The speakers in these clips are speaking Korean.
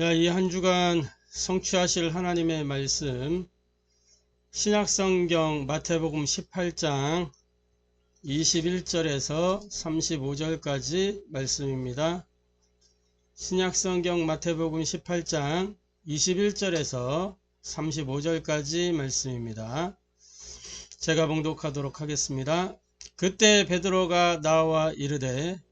이 한 주간 성취하실 하나님의 말씀 신약성경 마태복음 18장 21절에서 35절까지 말씀입니다. 신약성경 마태복음 18장 21절에서 35절까지 말씀입니다. 제가 봉독하도록 하겠습니다. 그때 베드로가 나와 이르되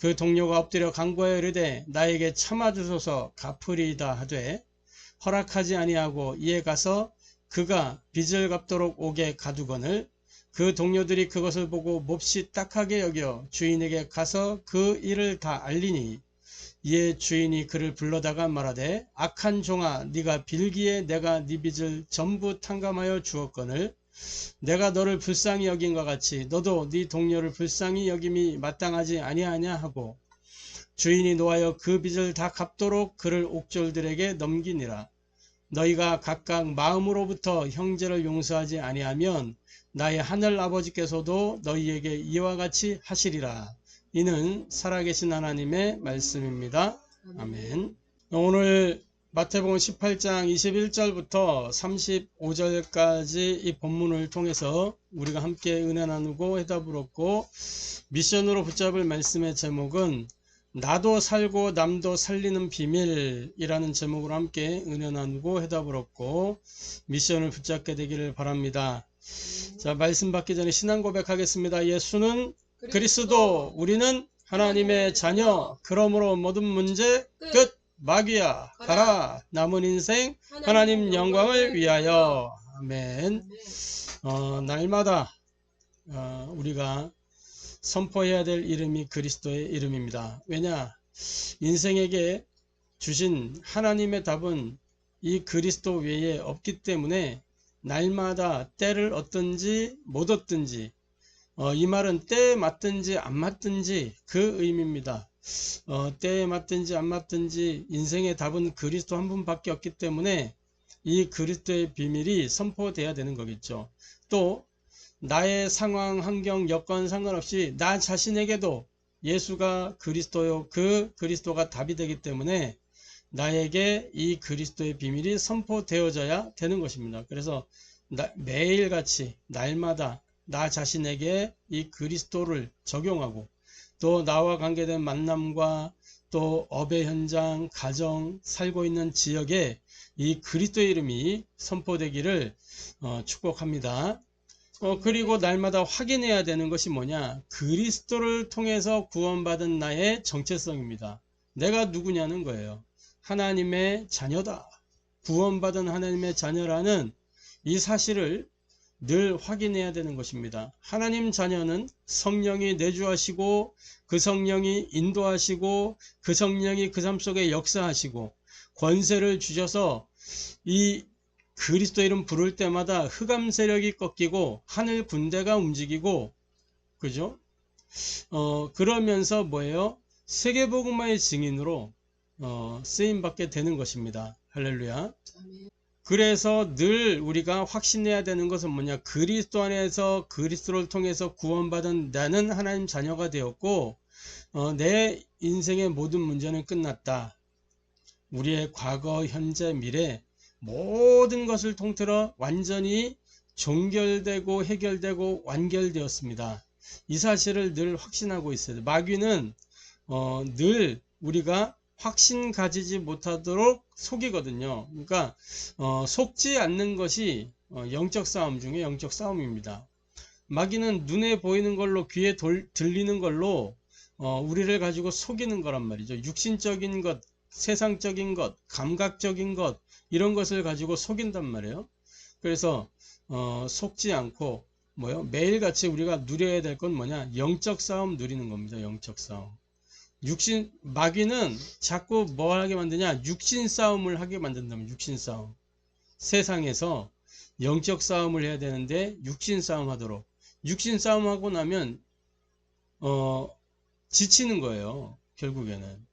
그 동료가 엎드려 간구하여 이르되 나에게 참아주소서 갚으리이다 하되 허락하지 아니하고 이에 가서 그가 빚을 갚도록 오게 가두거늘 그 동료들이 그것을 보고 몹시 딱하게 여겨 주인에게 가서 그 일을 다 알리니 이에 주인이 그를 불러다가 말하되 악한 종아 네가 빌기에 내가 네 빚을 전부 탕감하여 주었거늘 내가 너를 불쌍히 여긴과 같이 너도 네 동료를 불쌍히 여김이 마땅하지 아니하냐 하고 주인이 노하여 그 빚을 다 갚도록 그를 옥졸들에게 넘기니라. 너희가 각각 마음으로부터 형제를 용서하지 아니하면 나의 하늘 아버지께서도 너희에게 이와 같이 하시리라. 이는 살아계신 하나님의 말씀입니다. 아멘. 오늘 마태복음 18장 21절부터 35절까지 이 본문을 통해서 우리가 함께 은혜 나누고 해답을 얻고 미션으로 붙잡을 말씀의 제목은 나도 살고 남도 살리는 비밀이라는 제목으로 함께 은혜 나누고 해답을 얻고 미션을 붙잡게 되기를 바랍니다. 자, 말씀 받기 전에 신앙 고백하겠습니다. 예수는 그리스도, 우리는 하나님의 자녀, 그러므로 모든 문제 끝! 마귀야 가라. 남은 인생 하나님 영광을 위하여. 아멘. 어, 날마다 어, 우리가 선포해야 될 이름이 그리스도의 이름입니다. 왜냐? 인생에게 주신 하나님의 답은 이 그리스도 외에 없기 때문에 날마다 때를 얻든지 못 얻든지 어, 이 말은 때에 맞든지 안 맞든지 그 의미입니다 어, 때에 맞든지 안 맞든지 인생의 답은 그리스도 한 분밖에 없기 때문에 이 그리스도의 비밀이 선포돼야 되는 거겠죠. 또 나의 상황, 환경, 여건 상관없이 나 자신에게도 예수가 그리스도요. 그 그리스도가 답이 되기 때문에 나에게 이 그리스도의 비밀이 선포되어져야 되는 것입니다. 그래서 나, 매일같이 날마다 나 자신에게 이 그리스도를 적용하고 또 나와 관계된 만남과 또 업의 현장, 가정, 살고 있는 지역에 이 그리스도의 이름이 선포되기를 어, 축복합니다. 어, 그리고 날마다 확인해야 되는 것이 뭐냐? 그리스도를 통해서 구원받은 나의 정체성입니다. 내가 누구냐는 거예요. 하나님의 자녀다. 구원받은 하나님의 자녀라는 이 사실을 늘 확인해야 되는 것입니다. 하나님 자녀는 성령이 내주하시고 그 성령이 인도하시고 그 성령이 그 삶 속에 역사하시고 권세를 주셔서 이 그리스도 이름 부를 때마다 흑암 세력이 꺾이고 하늘 군대가 움직이고 그죠? 어 그러면서 뭐예요? 세계복음화의 증인으로 어, 쓰임 받게 되는 것입니다. 할렐루야. 그래서 늘 우리가 확신해야 되는 것은 뭐냐? 그리스도 안에서 그리스도를 통해서 구원받은 나는 하나님 자녀가 되었고 어, 내 인생의 모든 문제는 끝났다. 우리의 과거 현재 미래 모든 것을 통틀어 완전히 종결되고 해결되고 완결되었습니다. 이 사실을 늘 확신하고 있어요 마귀는 어, 늘 우리가 확신 가지지 못하도록 속이거든요. 그러니까 어, 속지 않는 것이 어, 영적 싸움 중에 영적 싸움입니다. 마귀는 눈에 보이는 걸로 귀에 돌, 들리는 걸로 어, 우리를 가지고 속이는 거란 말이죠. 육신적인 것, 세상적인 것, 감각적인 것 이런 것을 가지고 속인단 말이에요. 그래서 어, 속지 않고 뭐요? 매일같이 우리가 누려야 될 건 뭐냐? 영적 싸움 누리는 겁니다. 영적 싸움. 육신 마귀는 자꾸 뭐 하게 만드냐? 육신 싸움을 하게 만든다면 육신 싸움. 세상에서 영적 싸움을 해야 되는데 육신 싸움 하도록. 육신 싸움 하고 나면 어 지치는 거예요. 결국에는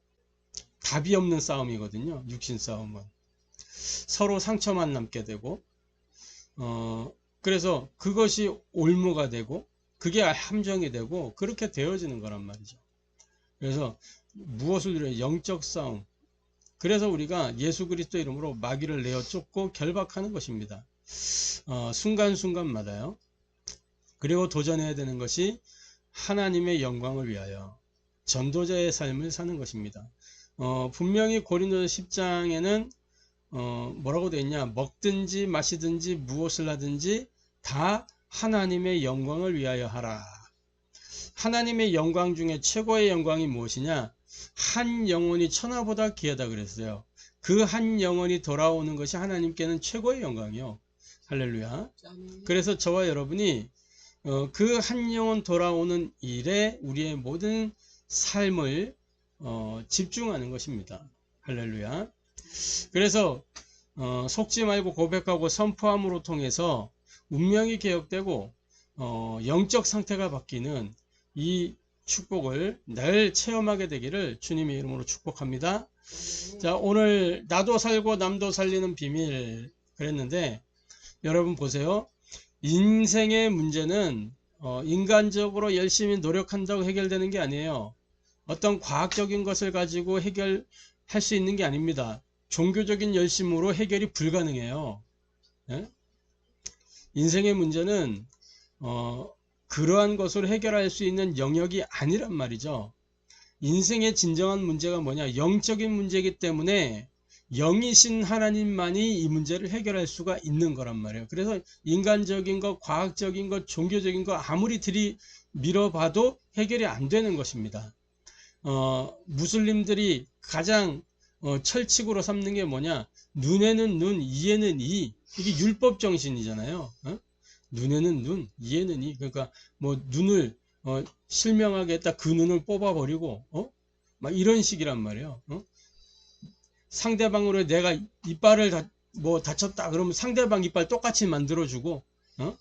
답이 없는 싸움이거든요. 육신 싸움은 서로 상처만 남게 되고 어 그래서 그것이 올무가 되고 그게 함정이 되고 그렇게 되어지는 거란 말이죠. 그래서 무엇을 누려 영적 싸움. 그래서 우리가 예수 그리스도 이름으로 마귀를 내어 쫓고 결박하는 것입니다. 어, 순간순간마다요. 그리고 도전해야 되는 것이 하나님의 영광을 위하여 전도자의 삶을 사는 것입니다. 어, 분명히 고린도 10장에는 어, 뭐라고 되어 있냐? 먹든지 마시든지 무엇을 하든지 다 하나님의 영광을 위하여 하라. 하나님의 영광 중에 최고의 영광이 무엇이냐? 한 영혼이 천하보다 귀하다 그랬어요. 그 한 영혼이 돌아오는 것이 하나님께는 최고의 영광이요. 할렐루야. 그래서 저와 여러분이 어, 그 한 영혼 돌아오는 일에 우리의 모든 삶을 어, 집중하는 것입니다. 할렐루야. 그래서 어, 속지 말고 고백하고 선포함으로 통해서 운명이 개혁되고 어, 영적 상태가 바뀌는 이 축복을 늘 체험하게 되기를 주님의 이름으로 축복합니다. 자 오늘 나도 살고 남도 살리는 비밀 그랬는데 여러분 보세요. 인생의 문제는 어, 인간적으로 열심히 노력한다고 해결되는 게 아니에요. 어떤 과학적인 것을 가지고 해결할 수 있는 게 아닙니다. 종교적인 열심으로 해결이 불가능해요. 예? 인생의 문제는 어, 그러한 것으로 해결할 수 있는 영역이 아니란 말이죠. 인생의 진정한 문제가 뭐냐? 영적인 문제이기 때문에 영이신 하나님만이 이 문제를 해결할 수가 있는 거란 말이에요. 그래서 인간적인 것, 과학적인 것, 종교적인 것 아무리 들이 밀어봐도 해결이 안 되는 것입니다. 어, 무슬림들이 가장 어, 철칙으로 삼는 게 뭐냐? 눈에는 눈, 이에는 이. 이게 율법 정신이잖아요. 어? 눈에는 눈, 이에는 이. 그러니까 뭐 눈을 어, 실명하게 했다 그 눈을 뽑아버리고, 어? 막 이런 식이란 말이에요. 어? 상대방으로 내가 이빨을 다, 뭐 다쳤다 그러면 상대방 이빨 똑같이 만들어주고, 어?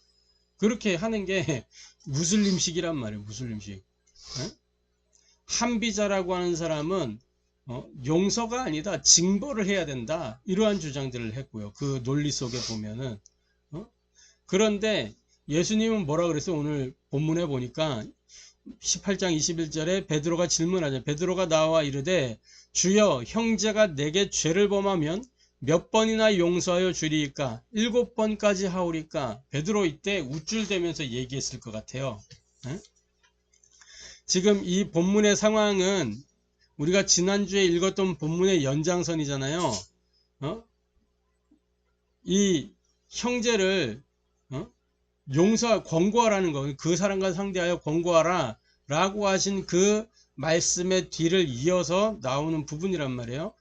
그렇게 하는 게 무슬림식이란 말이에요. 무슬림식. 어? 한비자라고 하는 사람은 어, 용서가 아니다 징벌을 해야 된다 이러한 주장들을 했고요 그 논리 속에 보면은 어? 그런데 예수님은 뭐라 그랬어요 오늘 본문에 보니까 18장 21절에 베드로가 질문하죠 베드로가 나와 이르되 주여 형제가 내게 죄를 범하면 몇 번이나 용서하여 주리이까 일곱 번까지 하오리까 베드로 이때 우쭐대면서 얘기했을 것 같아요 에? 지금 이 본문의 상황은 우리가 지난주에 읽었던 본문의 연장선이잖아요. 어? 이 형제를 어? 용서 권고하라는 거. 그 사람과 상대하여 권고하라 라고 하신 그 말씀의 뒤를 이어서 나오는 부분이란 말이에요.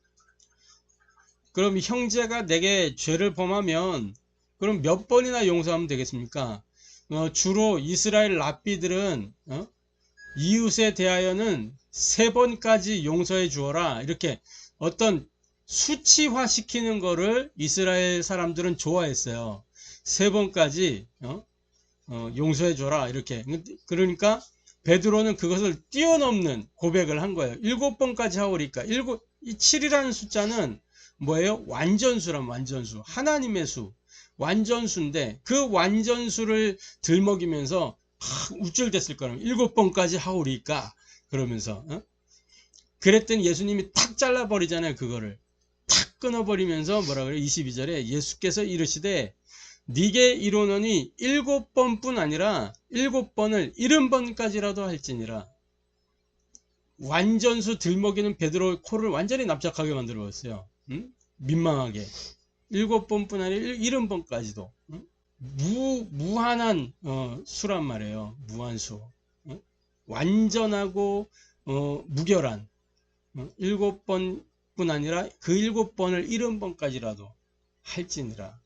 그럼 형제가 내게 죄를 범하면 그럼 몇 번이나 용서하면 되겠습니까? 어, 주로 이스라엘 랍비들은 어? 이웃에 대하여는 세 번까지 용서해 주어라. 이렇게 어떤 수치화 시키는 거를 이스라엘 사람들은 좋아했어요. 세 번까지 어? 어, 용서해 줘라. 이렇게. 그러니까 베드로는 그것을 뛰어넘는 고백을 한 거예요. 일곱 번까지 하오리까. 일곱, 이 7이라는 숫자는 뭐예요? 완전수란 완전수. 하나님의 수. 완전수인데 그 완전수를 들먹이면서 우쭐댔을 거라면 일곱 번까지 하오리까 그러면서 어? 그랬더니 예수님이 탁 잘라버리잖아요 그거를 탁 끊어버리면서 뭐라 그래요 22절에 예수께서 이르시되 네게 이루노니 일곱 번뿐 아니라 일곱 번을 일흔 번까지라도 할지니라 완전수 들먹이는 베드로의 코를 완전히 납작하게 만들어 버렸어요 응? 민망하게 일곱 번뿐 아니라 일흔 번까지도 응? 무, 무한한 어, 수란 말이에요. 무한수. 어? 완전하고 어, 무결한 어, 일곱 번뿐 아니라 그 일곱 번을 일흔 번까지라도 할지니라.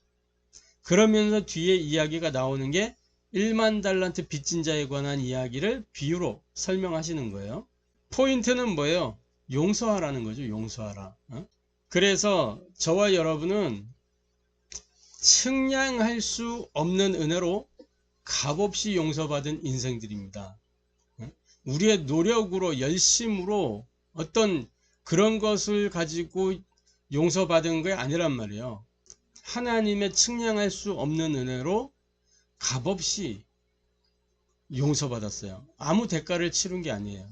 그러면서 뒤에 이야기가 나오는 게 1만 달란트 빚진 자에 관한 이야기를 비유로 설명하시는 거예요. 포인트는 뭐예요? 용서하라는 거죠. 용서하라. 어? 그래서 저와 여러분은 측량할 수 없는 은혜로 값없이 용서받은 인생들입니다. 어? 우리의 노력으로 열심으로 어떤 그런 것을 가지고 용서받은 게 아니란 말이에요. 하나님의 측량할 수 없는 은혜로 값없이 용서받았어요. 아무 대가를 치른 게 아니에요.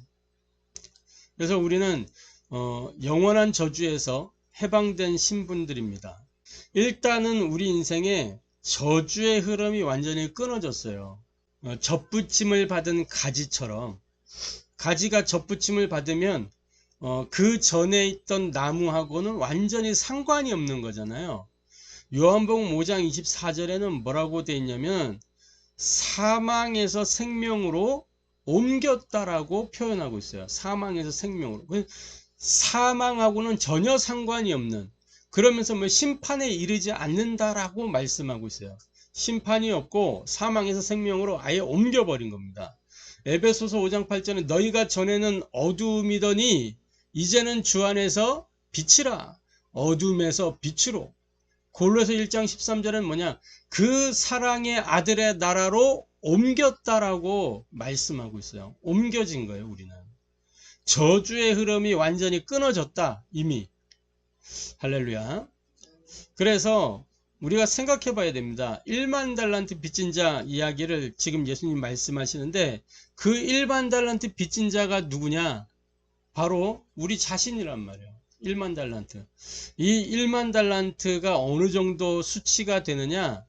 그래서 우리는 어, 영원한 저주에서 해방된 신분들입니다. 일단은 우리 인생에 저주의 흐름이 완전히 끊어졌어요. 어, 접붙임을 받은 가지처럼 가지가 접붙임을 받으면 어, 그 전에 있던 나무하고는 완전히 상관이 없는 거잖아요. 요한복음 5장 24절에는 뭐라고 되어 있냐면 사망에서 생명으로 옮겼다라고 표현하고 있어요. 사망에서 생명으로. 사망하고는 전혀 상관이 없는 그러면서 뭐 심판에 이르지 않는다라고 말씀하고 있어요. 심판이 없고 사망에서 생명으로 아예 옮겨버린 겁니다. 에베소서 5장 8절에 너희가 전에는 어두움이더니 이제는 주 안에서 빛이라 어둠에서 빛으로 골로새 1장 13절은 뭐냐 그 사랑의 아들의 나라로 옮겼다라고 말씀하고 있어요. 옮겨진 거예요, 우리는. 저주의 흐름이 완전히 끊어졌다, 이미. 할렐루야. 그래서 우리가 생각해 봐야 됩니다. 1만 달란트 빚진 자 이야기를 지금 예수님 말씀하시는데 그 1만 달란트 빚진 자가 누구냐? 바로 우리 자신이란 말이에요. 1만 달란트. 이 1만 달란트가 어느 정도 수치가 되느냐?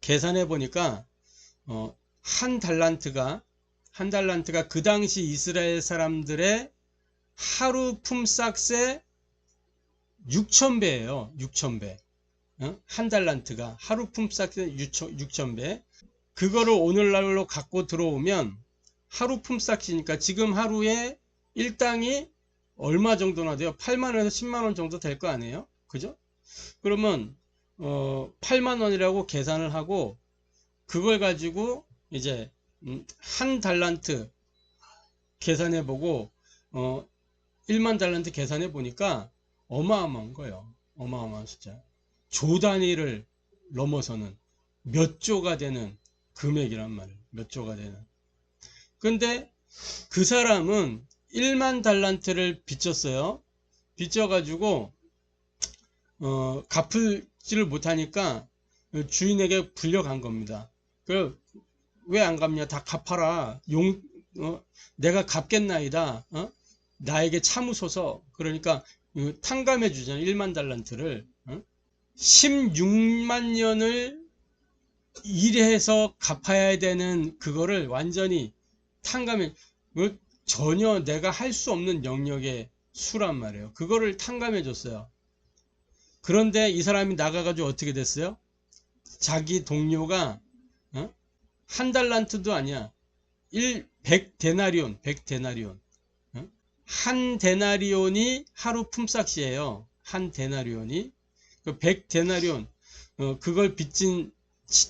계산해 보니까 어, 한 달란트가 한 달란트가 그 당시 이스라엘 사람들의 하루 품삯의 6천배예요. 6천배. 어? 한 달란트가 하루 품삯의 6천배. 그거를 오늘날로 갖고 들어오면 하루 품삯이니까 지금 하루에 일당이 얼마 정도나 돼요? 8만원에서 10만원 정도 될 거 아니에요? 그죠? 그러면 어 8만원이라고 계산을 하고 그걸 가지고 이제 음, 한 달란트 계산해 보고 어 1만 달란트 계산해 보니까 어마어마한 거예요. 어마어마한 숫자. 조 단위를 넘어서는 몇 조가 되는 금액이란 말이에요. 몇 조가 되는. 근데 그 사람은 1만 달란트를 빚졌어요. 빚져가지고 어, 갚을지를 못하니까 주인에게 불려간 겁니다. 그 왜 안 갚냐? 다 갚아라. 용 어, 내가 갚겠나이다. 어? 나에게 참으소서. 그러니까 탕감해 주잖아요. 1만 달란트를. 어? 16만 년을 일해서 갚아야 되는 그거를 완전히 탕감해 뭐 전혀 내가 할 수 없는 영역의 수란 말이에요. 그거를 탕감해 줬어요. 그런데 이 사람이 나가가지고 어떻게 됐어요? 자기 동료가 어? 한 달란트도 아니야. 1, 100 데나리온, 100 데나리온. 어? 한 데나리온이 하루 품삯이에요. 한 데나리온이. 그100 데나리온. 어, 그걸 빚진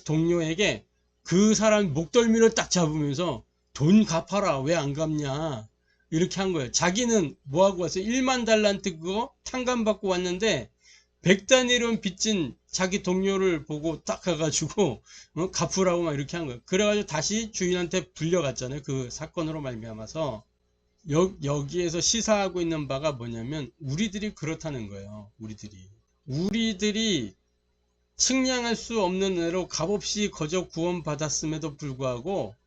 동료에게 그 사람 목덜미를 딱 잡으면서 돈 갚아라. 왜 안 갚냐. 이렇게 한 거예요. 자기는 뭐하고 왔어요? 1만 달란트 그거 탕감받고 왔는데 100단위론 빚진 자기 동료를 보고 딱 가가지고 어? 갚으라고 막 이렇게 한 거예요. 그래가지고 다시 주인한테 불려갔잖아요. 그 사건으로 말미암아서 여, 여기에서 시사하고 있는 바가 뭐냐면 우리들이 그렇다는 거예요. 우리들이 우리들이 측량할 수 없는 애로 값없이 거저 구원받았음에도 불구하고 어?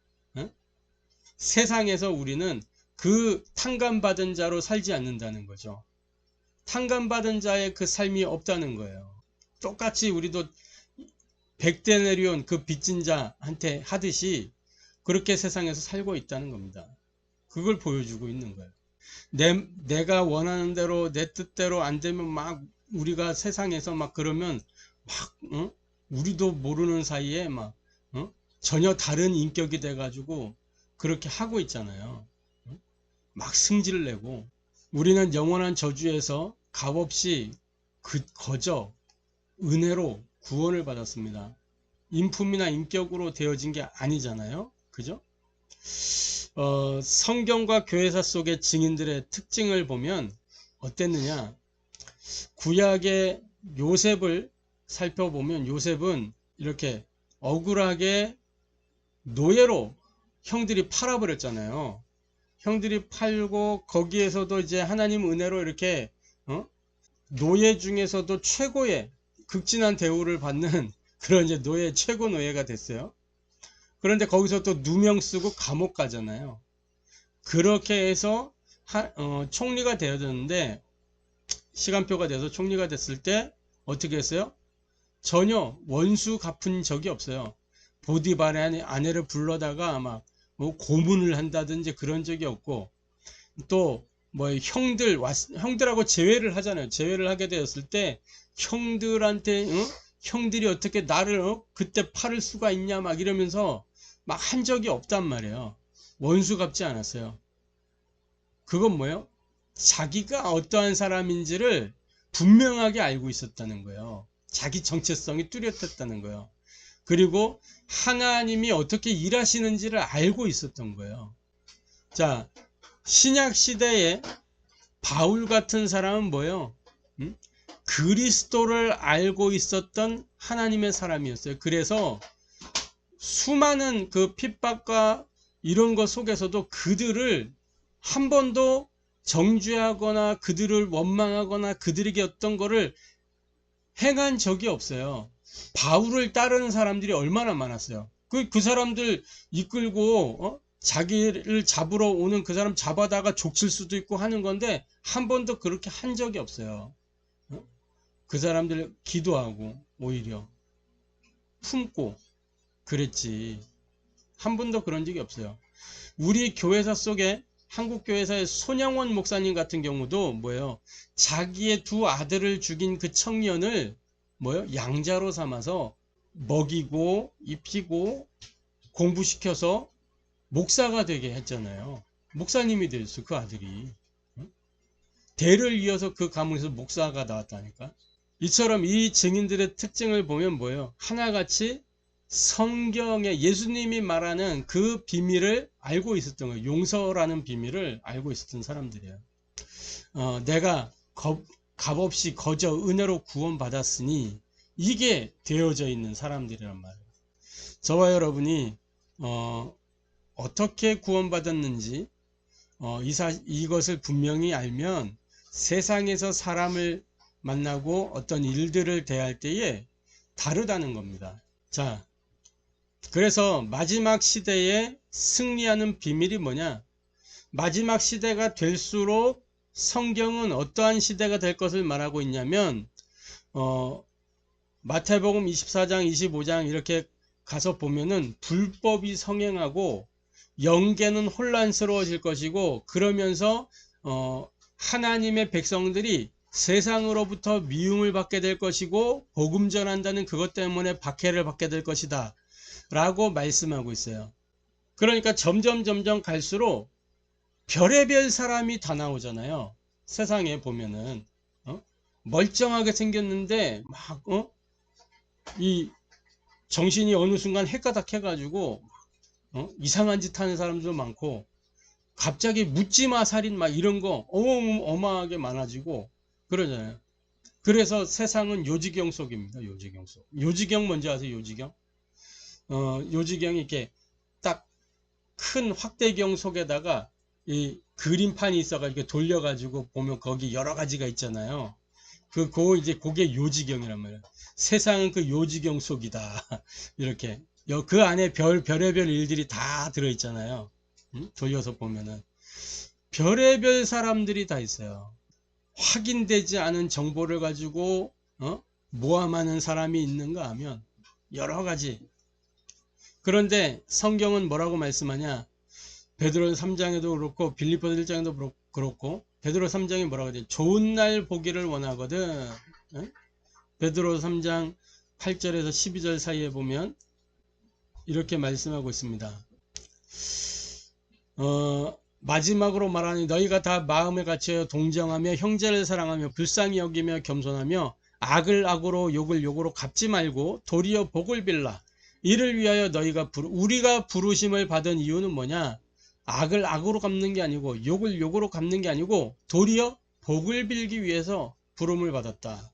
세상에서 우리는 그 탕감받은 자로 살지 않는다는 거죠. 탕감받은 자의 그 삶이 없다는 거예요. 똑같이 우리도 백대내리온 그 빚진 자한테 하듯이 그렇게 세상에서 살고 있다는 겁니다. 그걸 보여주고 있는 거예요. 내, 내가 원하는 대로 내 뜻대로 안 되면 막 우리가 세상에서 막 그러면 막 어? 우리도 모르는 사이에 막 전혀 다른 인격이 돼가지고 그렇게 하고 있잖아요. 막 승질을 내고 우리는 영원한 저주에서 값없이 그 거저 은혜로 구원을 받았습니다. 인품이나 인격으로 되어진 게 아니잖아요. 그죠? 어, 성경과 교회사 속의 증인들의 특징을 보면 어땠느냐? 구약의 요셉을 살펴보면 요셉은 이렇게 억울하게 노예로 형들이 팔아버렸잖아요. 형들이 팔고 거기에서도 이제 하나님 은혜로 이렇게 어? 노예 중에서도 최고의 극진한 대우를 받는 그런 이제 노예 최고 노예가 됐어요. 그런데 거기서 또 누명 쓰고 감옥 가잖아요. 그렇게 해서 하, 어, 총리가 되어졌는데 시간표가 돼서 총리가 됐을 때 어떻게 했어요? 전혀 원수 갚은 적이 없어요. 보디발의 아내를 불러다가 막뭐 고문을 한다든지 그런 적이 없고 또 뭐 형들 왔, 형들하고 재회를 하잖아요. 재회를 하게 되었을 때 형들한테 어? 형들이 어떻게 나를 어? 그때 팔을 수가 있냐 막 이러면서 막 한 적이 없단 말이에요. 원수 갚지 않았어요. 그건 뭐예요? 자기가 어떠한 사람인지를 분명하게 알고 있었다는 거예요. 자기 정체성이 뚜렷했다는 거예요. 그리고 하나님이 어떻게 일하시는지를 알고 있었던 거예요. 자, 신약 시대에 바울 같은 사람은 뭐예요? 음? 그리스도를 알고 있었던 하나님의 사람이었어요. 그래서 수많은 그 핍박과 이런 것 속에서도 그들을 한 번도 정죄하거나 그들을 원망하거나 그들에게 어떤 거를 행한 적이 없어요. 바울을 따르는 사람들이 얼마나 많았어요. 그, 그 사람들 이끌고, 어? 자기를 잡으러 오는 그 사람 잡아다가 족칠 수도 있고 하는 건데, 한 번도 그렇게 한 적이 없어요. 어? 그 사람들 기도하고, 오히려. 품고, 그랬지. 한 번도 그런 적이 없어요. 우리 교회사 속에 한국 교회사의 손양원 목사님 같은 경우도 뭐예요? 자기의 두 아들을 죽인 그 청년을 뭐요? 양자로 삼아서 먹이고 입히고 공부시켜서 목사가 되게 했잖아요. 목사님이 됐어 그 아들이. 대를 이어서 그 가문에서 목사가 나왔다니까. 이처럼 이 증인들의 특징을 보면 뭐예요? 하나같이 성경에 예수님이 말하는 그 비밀을 알고 있었던 거예요. 용서라는 비밀을 알고 있었던 사람들이에요. 어, 내가 거, 값없이 거저 은혜로 구원받았으니 이게 되어져 있는 사람들이란 말이에요. 저와 여러분이 어, 어떻게 구원받았는지 어, 이사, 이것을 분명히 알면 세상에서 사람을 만나고 어떤 일들을 대할 때에 다르다는 겁니다. 자, 그래서 마지막 시대에 승리하는 비밀이 뭐냐? 마지막 시대가 될수록 성경은 어떠한 시대가 될 것을 말하고 있냐면 어, 마태복음 24장 25장 이렇게 가서 보면은 불법이 성행하고 영계는 혼란스러워질 것이고 그러면서 어, 하나님의 백성들이 세상으로부터 미움을 받게 될 것이고 복음 전한다는 그것 때문에 박해를 받게 될 것이다 라고 말씀하고 있어요. 그러니까 점점 점점 갈수록 별의별 사람이 다 나오잖아요. 세상에 보면은 어? 멀쩡하게 생겼는데 막 어? 이 정신이 어느 순간 헷가닥 해가지고 어? 이상한 짓 하는 사람도 많고 갑자기 묻지마 살인 막 이런 거 어마어마하게 많아지고 그러잖아요. 그래서 세상은 요지경 속입니다. 요지경 속. 요지경 뭔지 아세요? 요지경? 어, 요지경이 이렇게 딱 큰 확대경 속에다가 이 그림판이 있어가지고 돌려가지고 보면 거기 여러 가지가 있잖아요. 그, 고 이제 그게 요지경이란 말이에요. 세상은 그 요지경 속이다. 이렇게. 그 안에 별, 별의별 일들이 다 들어있잖아요. 응? 돌려서 보면은. 별의별 사람들이 다 있어요. 확인되지 않은 정보를 가지고, 어? 모함하는 사람이 있는가 하면, 여러 가지. 그런데 성경은 뭐라고 말씀하냐? 베드로 3장에도 그렇고 빌리포 1장에도 그렇고 베드로 3장이 뭐라고 하지? 좋은 날 보기를 원하거든. 에? 베드로 3장 8절에서 12절 사이에 보면 이렇게 말씀하고 있습니다. 어, 마지막으로 말하니 너희가 다 마음에 갇혀 동정하며 형제를 사랑하며 불쌍히 여기며 겸손하며 악을 악으로 욕을 욕으로 갚지 말고 도리어 복을 빌라. 이를 위하여 너희가 부르, 우리가 부르심을 받은 이유는 뭐냐? 악을 악으로 갚는 게 아니고 욕을 욕으로 갚는 게 아니고 도리어 복을 빌기 위해서 부름을 받았다.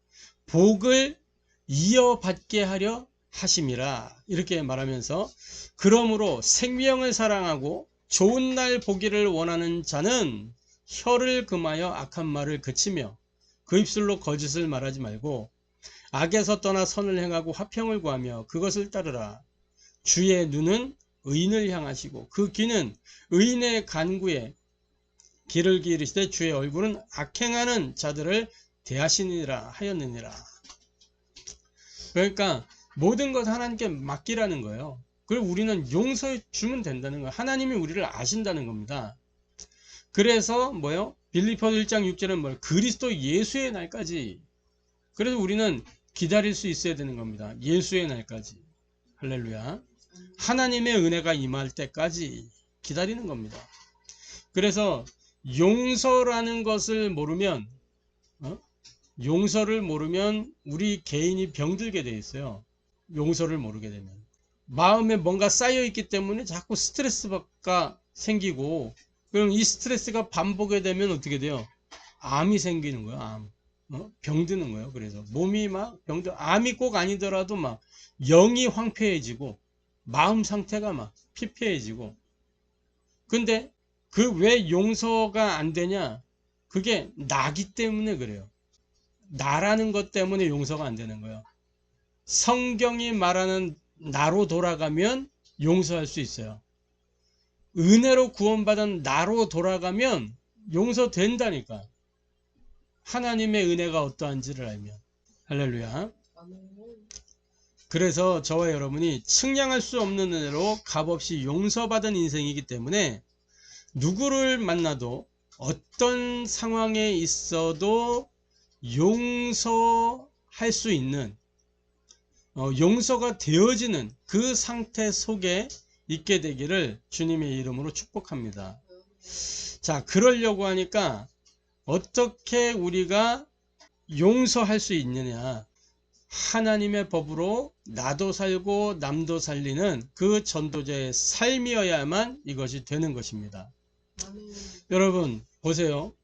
복을 이어받게 하려 하심이라 이렇게 말하면서 그러므로 생명을 사랑하고 좋은 날 보기를 원하는 자는 혀를 금하여 악한 말을 그치며 그 입술로 거짓을 말하지 말고 악에서 떠나 선을 행하고 화평을 구하며 그것을 따르라. 주의 눈은 의인을 향하시고 그 귀는 의인의 간구에 길을 기르시되 주의 얼굴은 악행하는 자들을 대하시니라 하였느니라. 그러니까 모든 것 하나님께 맡기라는 거예요. 그리고 우리는 용서해 주면 된다는 거예요. 하나님이 우리를 아신다는 겁니다. 그래서 뭐요? 빌리포 1장 6절은 뭐예요? 그리스도 예수의 날까지. 그래서 우리는 기다릴 수 있어야 되는 겁니다. 예수의 날까지. 할렐루야. 하나님의 은혜가 임할 때까지 기다리는 겁니다. 그래서 용서라는 것을 모르면 어? 용서를 모르면 우리 개인이 병들게 돼 있어요. 용서를 모르게 되면 마음에 뭔가 쌓여 있기 때문에 자꾸 스트레스가 생기고 그럼 이 스트레스가 반복이 되면 어떻게 돼요? 암이 생기는 거예요. 암. 어? 병드는 거예요. 그래서 몸이 막 병들 암이 꼭 아니더라도 막 영이 황폐해지고 마음 상태가 막 피폐해지고 근데 그 왜 용서가 안 되냐? 그게 나기 때문에 그래요. 나라는 것 때문에 용서가 안 되는 거예요. 성경이 말하는 나로 돌아가면 용서할 수 있어요. 은혜로 구원받은 나로 돌아가면 용서된다니까. 하나님의 은혜가 어떠한지를 알면. 할렐루야. 그래서 저와 여러분이 측량할 수 없는 은혜로 값없이 용서받은 인생이기 때문에 누구를 만나도 어떤 상황에 있어도 용서할 수 있는 어, 용서가 되어지는 그 상태 속에 있게 되기를 주님의 이름으로 축복합니다. 자, 그러려고 하니까 어떻게 우리가 용서할 수 있느냐? 하나님의 법으로 나도 살고 남도 살리는 그 전도자의 삶이어야만 이것이 되는 것입니다. 여러분, 보세요.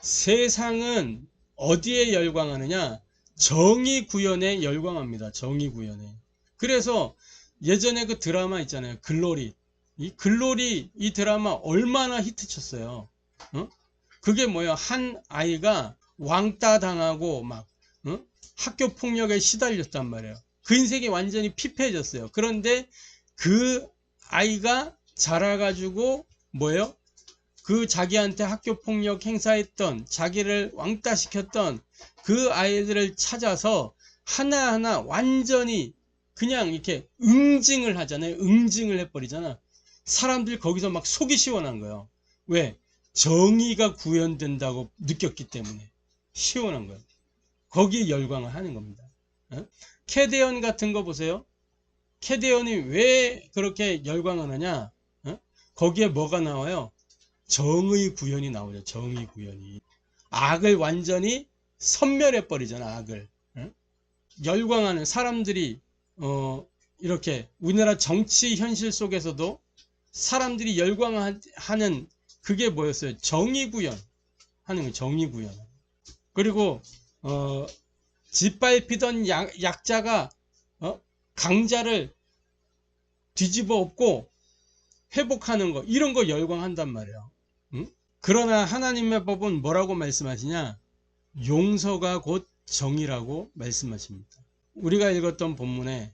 세상은 어디에 열광하느냐? 정의 구현에 열광합니다. 정의 구현에. 그래서 예전에 그 드라마 있잖아요. 글로리. 이 글로리 이 드라마 얼마나 히트쳤어요. 어? 그게 뭐예요? 한 아이가 왕따 당하고 막 어? 학교 폭력에 시달렸단 말이에요. 그 인생이 완전히 피폐해졌어요. 그런데 그 아이가 자라가지고 뭐예요? 그 자기한테 학교 폭력 행사했던 자기를 왕따 시켰던 그 아이들을 찾아서 하나하나 완전히 그냥 이렇게 응징을 하잖아요. 응징을 해버리잖아. 사람들 거기서 막 속이 시원한 거예요. 왜? 정의가 구현된다고 느꼈기 때문에 시원한 거예요. 거기에 열광을 하는 겁니다. 어? 캐데언 같은 거 보세요. 캐데언이 왜 그렇게 열광을 하냐? 어? 거기에 뭐가 나와요? 정의 구현이 나오죠. 정의 구현이. 악을 완전히 선멸해 버리잖아. 악을. 어? 열광하는 사람들이 어, 이렇게 우리나라 정치 현실 속에서도 사람들이 열광하는 그게 뭐였어요? 정의 구현 하는 거 정의 구현. 그리고 어, 짓밟히던 약, 약자가 어? 강자를 뒤집어 엎고 회복하는 거 이런 거 열광한단 말이에요. 응? 그러나 하나님의 법은 뭐라고 말씀하시냐? 용서가 곧 정의라고 말씀하십니다. 우리가 읽었던 본문에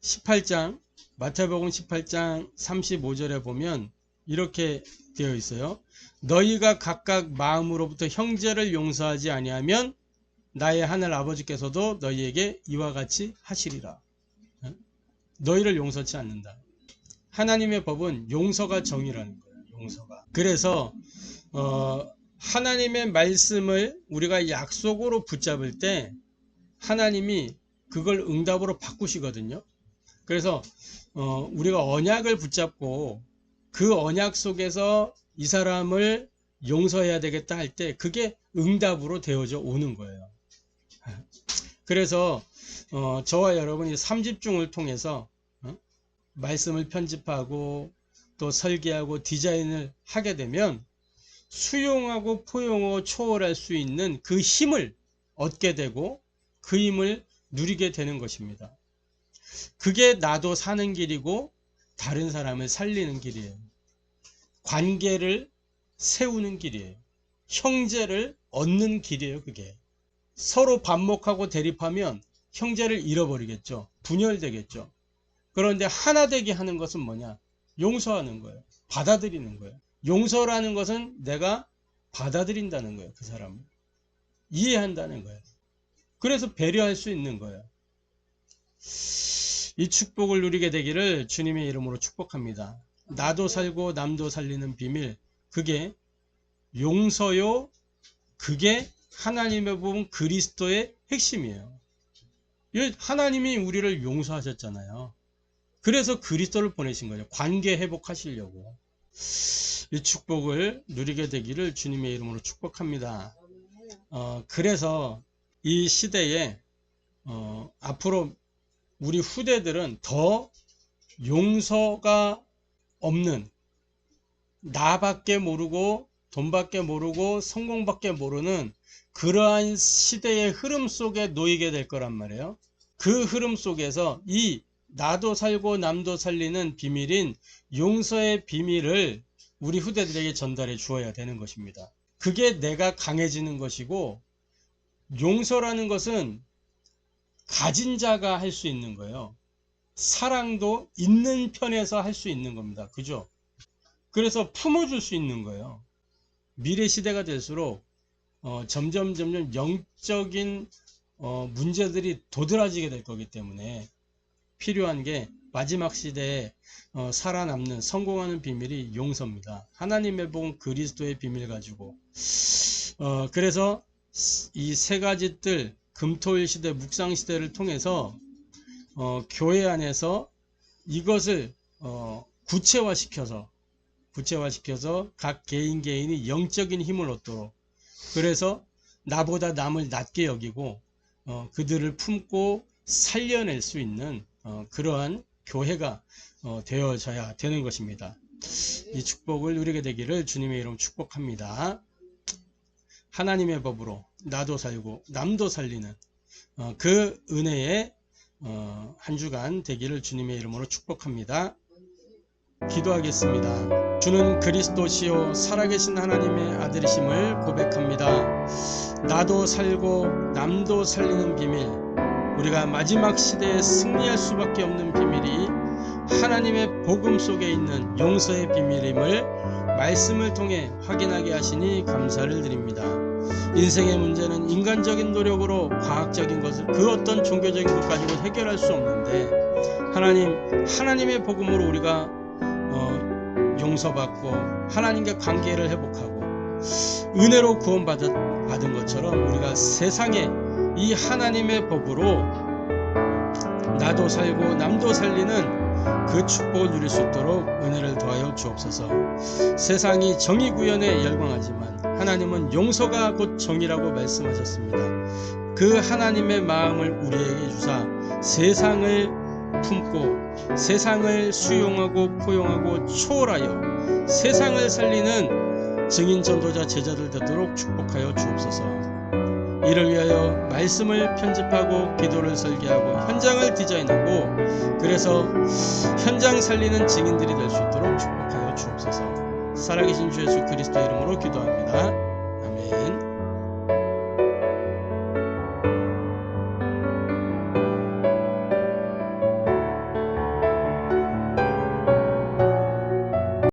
18장 마태복음 18장 35절에 보면 이렇게 되어 있어요. 너희가 각각 마음으로부터 형제를 용서하지 아니하면 나의 하늘 아버지께서도 너희에게 이와 같이 하시리라. 너희를 용서치 않는다. 하나님의 법은 용서가 정의라는 거예요. 용서가. 그래서 어, 하나님의 말씀을 우리가 약속으로 붙잡을 때 하나님이 그걸 응답으로 바꾸시거든요. 그래서 어, 우리가 언약을 붙잡고 그 언약 속에서 이 사람을 용서해야 되겠다 할 때 그게 응답으로 되어져 오는 거예요. 그래서 어, 저와 여러분이 삼집중을 통해서 어? 말씀을 편집하고 또 설계하고 디자인을 하게 되면 수용하고 포용하고 초월할 수 있는 그 힘을 얻게 되고 그 힘을 누리게 되는 것입니다. 그게 나도 사는 길이고 다른 사람을 살리는 길이에요. 관계를 세우는 길이에요. 형제를 얻는 길이에요, 그게. 서로 반목하고 대립하면 형제를 잃어버리겠죠. 분열되겠죠. 그런데 하나 되게 하는 것은 뭐냐? 용서하는 거예요. 받아들이는 거예요. 용서라는 것은 내가 받아들인다는 거예요. 그 사람을. 이해한다는 거예요. 그래서 배려할 수 있는 거예요. 이 축복을 누리게 되기를 주님의 이름으로 축복합니다. 나도 살고 남도 살리는 비밀. 그게 용서요. 그게 하나님의 부분 그리스도의 핵심이에요. 하나님이 우리를 용서하셨잖아요. 그래서 그리스도를 보내신 거죠. 관계 회복하시려고. 이 축복을 누리게 되기를 주님의 이름으로 축복합니다. 어, 그래서 이 시대에 어, 앞으로 우리 후대들은 더 용서가 없는 나밖에 모르고 돈밖에 모르고 성공밖에 모르는 그러한 시대의 흐름 속에 놓이게 될 거란 말이에요. 그 흐름 속에서 이 나도 살고 남도 살리는 비밀인 용서의 비밀을 우리 후대들에게 전달해 주어야 되는 것입니다. 그게 내가 강해지는 것이고 용서라는 것은 가진 자가 할 수 있는 거예요. 사랑도 있는 편에서 할 수 있는 겁니다. 그죠? 그래서 품어줄 수 있는 거예요. 미래 시대가 될수록 어, 점점 점점 영적인 어, 문제들이 도드라지게 될 거기 때문에 필요한 게 마지막 시대에 어, 살아남는 성공하는 비밀이 용서입니다. 하나님의 복 그리스도의 비밀 가지고 어, 그래서 이 세 가지 뜰 금토일 시대 묵상 시대를 통해서 어, 교회 안에서 이것을 어, 구체화시켜서 구체화시켜서 각 개인 개인이 영적인 힘을 얻도록 그래서 나보다 남을 낮게 여기고 어, 그들을 품고 살려낼 수 있는 어, 그러한 교회가 어, 되어져야 되는 것입니다. 이 축복을 누리게 되기를 주님의 이름 축복합니다. 하나님의 법으로 나도 살고 남도 살리는 어, 그 은혜의 어, 한 주간 되기를 주님의 이름으로 축복합니다. 기도하겠습니다. 주는 그리스도시요 살아계신 하나님의 아들이심을 고백합니다. 나도 살고 남도 살리는 비밀 우리가 마지막 시대에 승리할 수밖에 없는 비밀이 하나님의 복음 속에 있는 용서의 비밀임을 말씀을 통해 확인하게 하시니 감사를 드립니다. 인생의 문제는 인간적인 노력으로 과학적인 것을 그 어떤 종교적인 것 가지고 해결할 수 없는데 하나님 하나님의 복음으로 우리가 어, 용서받고 하나님과 관계를 회복하고 은혜로 구원받은 받은 것처럼 우리가 세상에 이 하나님의 법으로 나도 살고 남도 살리는 그 축복을 누릴 수 있도록 은혜를 더하여 주옵소서. 세상이 정의 구현에 열광하지만 하나님은 용서가 곧 정의라고 말씀하셨습니다. 그 하나님의 마음을 우리에게 주사 세상을 품고 세상을 수용하고 포용하고 초월하여 세상을 살리는 증인 전도자 제자들 되도록 축복하여 주옵소서. 이를 위하여 말씀을 편집하고 기도를 설계하고 현장을 디자인하고 그래서 현장 살리는 증인들이 될 수 있도록 축복하여 주옵소서. 살아계신 주 예수 그리스도 이름으로 기도합니다.